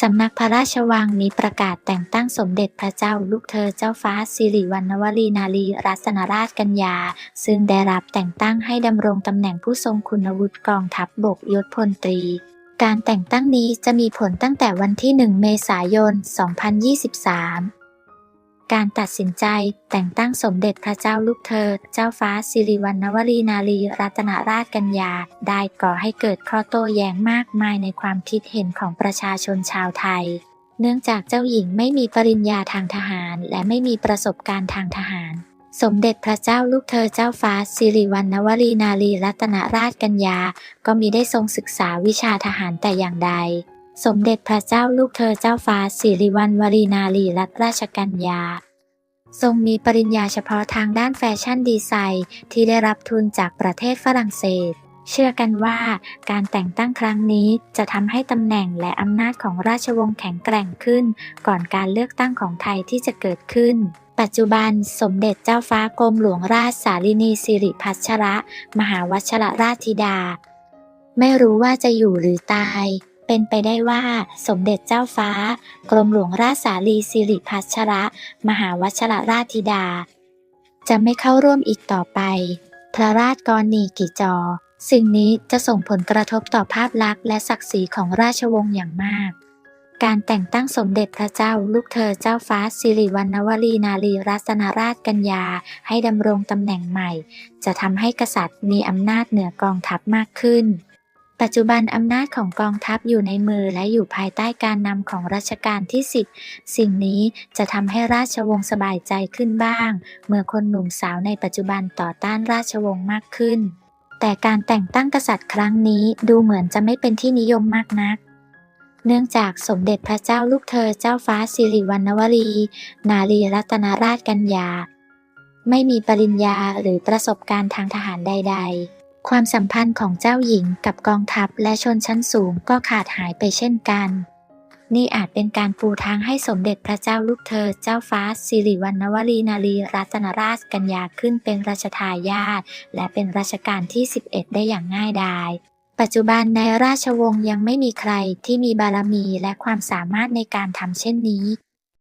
สำนักพระราชวังมีประกาศแต่งตั้งสมเด็จพระเจ้าลูกเธอเจ้าฟ้าสิริวัณวรีนารีรัตนราชกัญญา ซึ่งได้รับแต่งตั้งให้ดำรงตำแหน่งผู้ทรงคุณวุฒิกองทัพบบกยศพลตรี การแต่งตั้งนี้จะมีผลตั้งแต่วันที่ 1 เมษายน 2023 การตัดสินใจแต่งตั้งสมเด็จพระเจ้าลูกเธอ เจ้าฟ้าสิริวัณวรีนารีรัตนราชกัญญา ได้ก่อให้เกิดข้อโต้แย้งมากมายในความคิดเห็นของประชาชนชาวไทย เนื่องจากเจ้าหญิงไม่มีปริญญาทางทหาร และไม่มีประสบการณ์ทางทหาร สมเด็จพระเจ้าลูกเธอเจ้าฟ้าสิริวัณวรีนารีรัตนราชกัญญา ก็มีได้ทรงศึกษาวิชาทหารแต่อย่างใดสมเด็จพระเจ้าลูกเธอเจ้าฟ้าสิริวัณวรีนารีรัตนราชกัญญา ทรงมีปริญญาเฉพาะทางด้านแฟชั่นดีไซน์ที่ได้รับทุนจากประเทศฝรั่งเศส เชื่อกันว่าการแต่งตั้งครั้งนี้จะทำให้ตำแหน่งและอำนาจของราชวงศ์แข็งแกร่งขึ้น ก่อนการเลือกตั้งของไทยที่จะเกิดขึ้น ปัจจุบันสมเด็จเจ้าฟ้ากรมหลวงราชสารินีสิริพัชระ มหาวัชรราชธิดา ไม่รู้ว่าจะอยู่หรือตาย เป็นไปได้ว่าสมเด็จเจ้าฟ้า กรมหลวงราชสาลีสิริพัชระ มหาวชรราชธิดา จะไม่เข้าร่วมอีกต่อไป พระราชกรณีกิจอ สิ่งนี้จะส่งผลกระทบต่อภาพลักษณ์และศักดิ์ศรีของราชวงศ์อย่างมาก การแต่งตั้งสมเด็จพระเจ้าลูกเธอเจ้าฟ้าสิริวัณวรีนารีรัตนราชกัญญาให้ดำรงตำแหน่งใหม่ จะทำให้กษัตริย์มีอำนาจเหนือกองทัพมากขึ้น ปัจจุบันอำนาจของกองทัพอยู่ในมือและอยู่ภายใต้การนำของรัชกาลที่10สิ่งนี้จะทำให้ราชวงศ์สบายใจขึ้นบ้าง เมื่อคนหนุ่มสาวในปัจจุบันต่อต้านราชวงศ์มากขึ้น แต่การแต่งตั้งกษัตริย์ครั้งนี้ดูเหมือนจะไม่เป็นที่นิยมมากนัก เนื่องจากสมเด็จพระเจ้าลูกเธอเจ้าฟ้าสิริวัณวรี นารีรัตนราชกัญญา ไม่มีปริญญาหรือประสบการณ์ทางทหารใด ๆ ความสัมพันธ์ของเจ้าหญิงกับกองทัพและชนชั้นสูงก็ขาดหายไปเช่นกัน นี่อาจเป็นการปูทางให้สมเด็จพระเจ้าลูกเธอ เจ้าฟ้าสิริวัณวรีนารีรัตนราชกัญญาขึ้นเป็นรัชทายาทและเป็นรัชกาลที่ 11 ได้อย่างง่ายดาย ปัจจุบันในราชวงศ์ยังไม่มีใครที่มีบารมีและความสามารถในการทำเช่นนี้